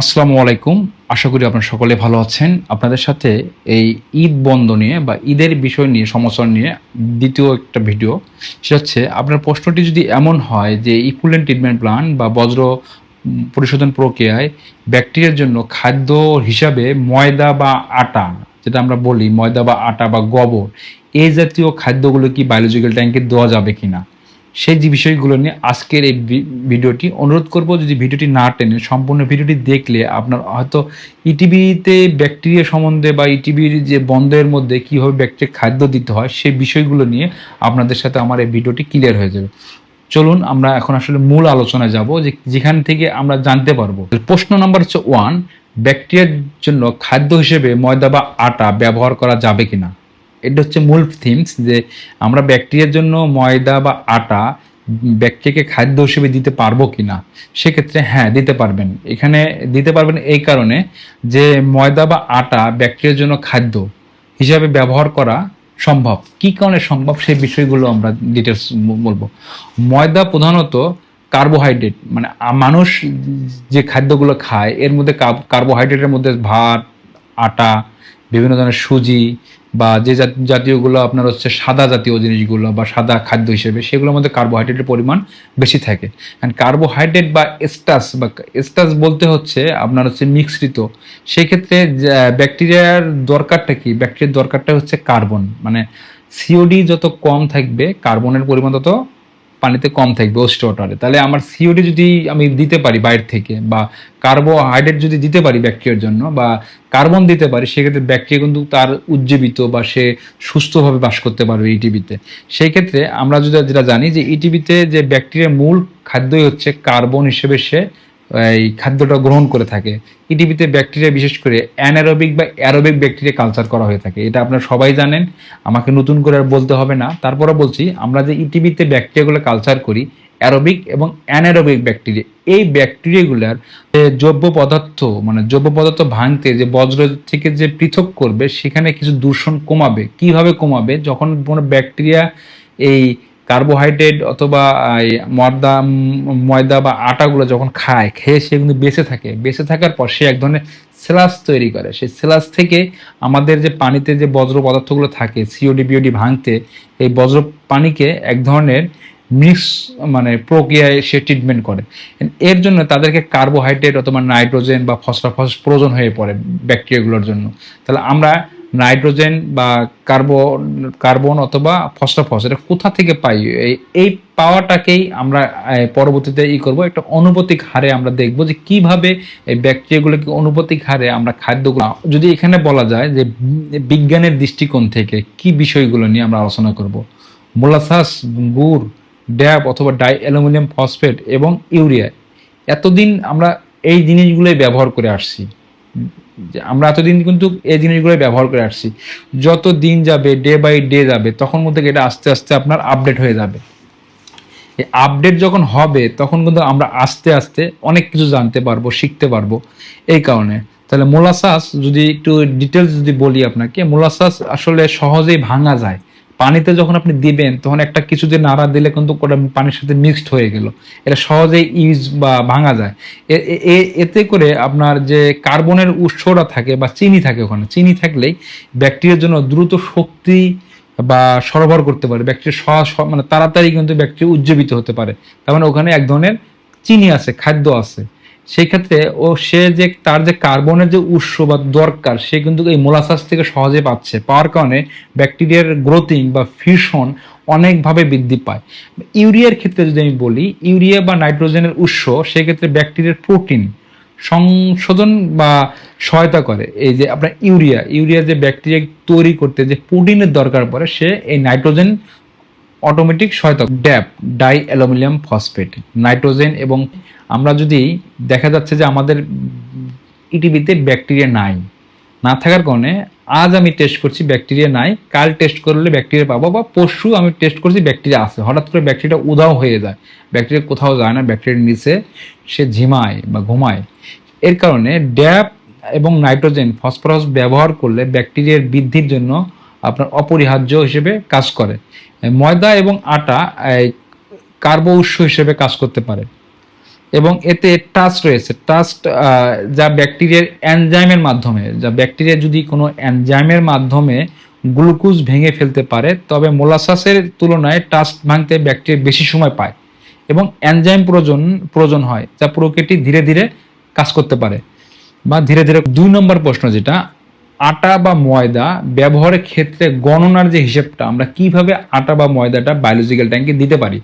আসসালামু আলাইকুম। আশা করি আপনারা সকলে ভালো আছেন। আপনাদের সাথে এই ঈদ বন্ধ নিয়ে বা ঈদের বিষয় নিয়ে সমস্যা নিয়ে দ্বিতীয় একটা ভিডিও। সেটা হচ্ছে, আপনার প্রশ্নটি যদি এমন হয় যে ইকুলেন ট্রিটমেন্ট প্ল্যান বা বজ্র পরিশোধন প্রক্রিয়ায় ব্যাকটেরিয়ার জন্য খাদ্য হিসাবে ময়দা বা আটা, যেটা আমরা বলি ময়দা বা আটা বা গোবর এই জাতীয় খাদ্যগুলো কি বায়োলজিক্যাল ট্যাঙ্কে দেওয়া যাবে কিনা? সেই যে বিষয়গুলো নিয়ে আজকের এই ভিডিওটি অনুরোধ করব, যদি ভিডিওটি না টেনে সম্পূর্ণ ভিডিওটি দেখলে আপনার হয়তো ইটিভিতে ব্যাকটেরিয়া সম্বন্ধে বা ইটিভির যে বন্ধের মধ্যে কীভাবে ব্যাকটেরিয়া খাদ্য দিতে হয়, সেই বিষয়গুলো নিয়ে আপনাদের সাথে আমার এই ভিডিওটি ক্লিয়ার হয়ে যাবে। চলুন আমরা এখন আসলে মূল আলোচনায় যাব, যে যেখান থেকে আমরা জানতে পারব। প্রশ্ন নাম্বার হচ্ছে ওয়ান ব্যাকটেরিয়ার জন্য খাদ্য হিসেবে ময়দা বা আটা ব্যবহার করা যাবে কিনা? এটা হচ্ছে মূল থিমস যে আমরা ব্যাকটেরিয়ার জন্য ময়দা বা আটা ব্যাকটেরিয়াকে খাদ্য হিসেবে দিতে পারব কিনা, সেক্ষেত্রে হ্যাঁ দিতে পারবেন। এখানে দিতে পারবেন এই কারণে যে ময়দা বা আটা ব্যাকটেরিয়ার জন্য খাদ্য হিসাবে ব্যবহার করা সম্ভব। কি কারণে সম্ভব সেই বিষয়গুলো আমরা ডিটেলস বলব। ময়দা প্রধানত কার্বোহাইড্রেট মানে মানুষ যে খাদ্যগুলো খায়, এর মধ্যে কার্বোহাইড্রেটের মধ্যে ভাত, আটা, বিভিন্ন ধরনের সুজি বা যে জাতীয়গুলো আপনার হচ্ছে সাদা জাতীয় জিনিসগুলো বা সাদা খাদ্য হিসেবে, সেগুলোর মধ্যে কার্বোহাইড্রেটের পরিমাণ বেশি থাকে। অ্যান্ড কার্বোহাইড্রেট বা স্টাস বা এস্টাস বলতে হচ্ছে আপনার হচ্ছে মিশ্রিত। সেক্ষেত্রে ব্যাকটেরিয়ার দরকারটা কি? ব্যাকটেরিয়ার দরকারটা হচ্ছে কার্বন। মানে সিওডি যত কম থাকবে, কার্বনের পরিমাণ তত পানিতে কম থাকবে ওস্ট ওয়াটারে। তাহলে আমার সিওডি যদি আমি দিতে পারি বাইরে থেকে বা কার্বোহাইড্রেট যদি দিতে পারি ব্যাকটেরিয়ার জন্য বা কার্বন দিতে পারি, সেক্ষেত্রে ব্যাকটেরিয়া কিন্তু তার উজ্জীবিত বা সে সুস্থভাবে বাস করতে পারবে ইটিভিতে সেই ক্ষেত্রে আমরা যদি যেটা জানি যে ইটিভিতে যে ব্যাকটেরিয়ার মূল খাদ্যই হচ্ছে কার্বন হিসেবে সে এই খাদ্যটা গ্রহণ করে থাকে। ইটিভিতে ব্যাকটেরিয়া বিশেষ করে অ্যানারোবিক বা অ্যারোবিক ব্যাকটেরিয়া কালচার করা হয়ে থাকে। এটা আপনারা সবাই জানেন, আমাকে নতুন করে আর বলতে হবে না। তারপরে বলছি, আমরা যে ইটিভিতে ব্যাকটেরিয়াগুলো কালচার করি অ্যারোবিক এবং অ্যানারোবিক ব্যাকটেরিয়া এই ব্যাকটেরিয়াগুলার যে জৈব পদার্থ মানে জৈব পদার্থ ভাঙতে, যে বজ্র থেকে যে পৃথক করবে, সেখানে কিছু দূষণ কমাবে। কীভাবে কমাবে? যখন কোনো ব্যাকটেরিয়া এই কার্বোহাইড্রেট অথবা ময়দা ময়দা বা আটাগুলো যখন খায়, খেয়ে সে কিন্তু বেঁচে থাকে। বেঁচে থাকার পর সে এক ধরনের সেলাস তৈরি করে। সেই সেলাস থেকে আমাদের যে পানিতে যে বজ্র পদার্থগুলো থাকে সিওডি বিওডি ভাঙতে, এই বজ্র পানিকে এক ধরনের মিক্স মানে প্রক্রিয়ায় সে ট্রিটমেন্ট করে। এর জন্য তাদেরকে কার্বোহাইড্রেট অথবা নাইট্রোজেন বা ফসফরাস প্রয়োজন হয়ে পড়ে ব্যাকটেরিয়াগুলোর জন্য। তাহলে আমরা নাইট্রোজেন বা কার্বন কার্বন অথবা ফসফরাস, এটা কোথা থেকে পাই? এই পাওয়াটাকেই আমরা পরবর্তীতে ই করব। একটা অনুপাতিক হারে আমরা দেখব যে কীভাবে এই ব্যাকটেরিয়াগুলোকে অনুপাতিক হারে আমরা খাদ্যগুলো, যদি এখানে বলা যায় যে বিজ্ঞানের দৃষ্টিকোণ থেকে কি বিষয়গুলো নিয়ে আমরা আলোচনা করব? মোলাসাস, গুড়, ড্যাব অথবা ডাই অ্যালুমিনিয়াম ফসফেট এবং ইউরিয়া। এতদিন আমরা এই জিনিসগুলোই ব্যবহার করে আসছি। যে আমরা এতদিন কিন্তু এই জিনিসগুলো ব্যবহার করে আসছি। যত দিন যাবে ডে বাই ডে যাবে, তখন মধ্যে এটা আস্তে আস্তে আপনার আপডেট হয়ে যাবে। এই আপডেট যখন হবে, তখন কিন্তু আমরা আস্তে আস্তে অনেক কিছু জানতে পারব, শিখতে পারব এই কারণে। তাহলে মোলাসাস যদি একটু ডিটেলস যদি বলি আপনাকে, মোলাসাস আসলে সহজেই ভাঙা যায়। পানিতে যখন আপনি দিবেন, তখন একটা কিছু যে নাড়া দিলে কিন্তু পানির সাথে মিক্সড হয়ে গেল। এটা সহজেই ইউজ বা ভাঙা যায়। এতে করে আপনার যে কার্বনের উৎসটা থাকে বা চিনি থাকে ওখানে, চিনি থাকলেই ব্যাকটেরিয়ার জন্য দ্রুত শক্তি বা সরবরাহ করতে পারে। ব্যাকটেরিয়া মানে তাড়াতাড়ি কিন্তু ব্যাকটেরিয়া উজ্জীবিত হতে পারে। তার মানে ওখানে এক ধরনের চিনি আছে, খাদ্য আছে। সেই ক্ষেত্রে ও সে যে, তার যে কার্বনের যে উৎস বা দরকার, সে কিন্তু এই মোলাসাস থেকে সহজে পাচ্ছে। পাওয়ার কারণে ব্যাকটেরিয়ার গ্রোথিং বা ফিউশন অনেকভাবে বৃদ্ধি পায়। ইউরিয়ার ক্ষেত্রে যদি আমি বলি, ইউরিয়া বা নাইট্রোজেনের উৎস সেক্ষেত্রে ব্যাকটেরিয়ার প্রোটিন সংশোধন বা সহায়তা করে। এই যে আপনার ইউরিয়া ইউরিয়া যে ব্যাকটেরিয়া তৈরি করতে যে প্রোটিনের দরকার পড়ে, সে এই নাইট্রোজেন অটোমেটিক সহায়তা DAP di aluminium phosphate nitrogen এবং আমরা যদি দেখা যাচ্ছে যে আমাদের ইটিভিতে ব্যাকটেরিয়া নাই, না থাকার কারণে আজ আমি টেস্ট করছি ব্যাকটেরিয়া নাই, কাল টেস্ট করলে ব্যাকটেরিয়া পাবো বা পরশু আমি টেস্ট করছি ব্যাকটেরিয়া আছে, হঠাৎ করে ব্যাকটেরিয়া উধাও হয়ে যায় ব্যাকটেরিয়া কোথাও যায় না ব্যাকটেরিয়ার নিচে সে ঝিমায় বা ঘুমায়। এর কারণে ড্যাপ এবং নাইট্রোজেন ফসফরাস ব্যবহার করলে ব্যাকটেরিয়ার বৃদ্ধির জন্য আপনার অপরিহার্য হিসেবে কাজ করে। ময়দা এবং আটা কার্বো উৎস হিসেবে কাজ করতে পারে। এবং এতে ট্রাস্ট রয়েছে। ট্রাস্ট যা ব্যাকটেরিয়ার এনজাইমের মাধ্যমে, যা ব্যাকটেরিয়া যদি কোনো এনজাইমের মাধ্যমে গ্লুকোজ ভেঙে ফেলতে পারে, তবে মোলাসাসের তুলনায় ট্রাস্ট ভাঙতে ব্যাকটেরিয়া বেশি সময় পায় এবং এনজাইম প্রয়োজন প্রয়োজন হয়, যা প্রকৃতি ধীরে ধীরে কাজ করতে পারে। বা ধীরে ধীরে, দুই নম্বর প্রশ্ন যেটা আটা বা ময়দা ব্যবহারের ক্ষেত্রে গণনার যে হিসেবটা, আমরা কীভাবে আটা বা ময়দাটা বায়োলজিক্যাল ট্যাঙ্কে দিতে পারি?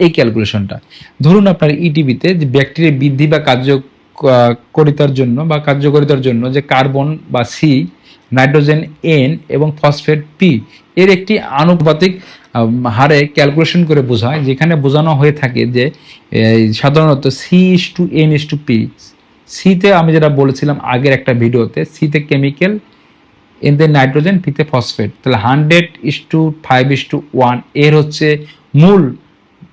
এই ক্যালকুলেশনটা ধরুন আপনার ইটিভিতে যে ব্যাকটেরিয়া বৃদ্ধি বা কার্যকরিতার জন্য বা কার্যকরিতার জন্য যে কার্বন বা সি নাইট্রোজেন এন এবং ফসফেট পি এর একটি আনুপাতিক হারে ক্যালকুলেশন করে বোঝায়, যেখানে বোঝানো হয়ে থাকে যে সাধারণত C is to N is to P সিতে আমি যেটা বলেছিলাম আগের একটা ভিডিওতে সিতে কেমিক্যাল এনতে নাইট্রোজেন পিতে ফসফেট তাহলে hundred is to five is to ওয়ানের হচ্ছে মূল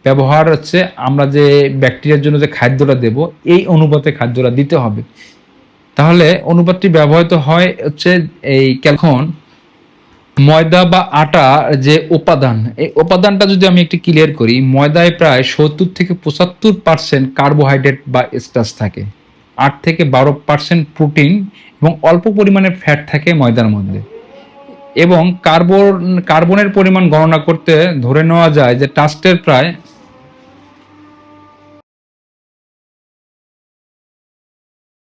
ব্যবহার হচ্ছে আমরা যে ব্যাকটেরিয়ার জন্য যে খাদ্যটা দেব, এই অনুপাতে খাদ্যটা দিতে হবে। তাহলে অনুপাতটি ব্যবহৃত হয় হচ্ছে এই এখন ময়দা বা আটা যে উপাদান। এই উপাদানটা যদি আমি একটু ক্লিয়ার করি, ময়দায় প্রায় সত্তর থেকে পঁচাত্তর পার্সেন্ট কার্বোহাইড্রেট বা স্টার্চ থাকে। আট থেকে বারো পার্সেন্ট প্রোটিন এবং অল্প পরিমাণে ফ্যাট থাকে ময়দার মধ্যে। এবং কার্বন কার্বনের পরিমাণ গণনা করতে ধরে নেওয়া যায় যে টাস্টের প্রায়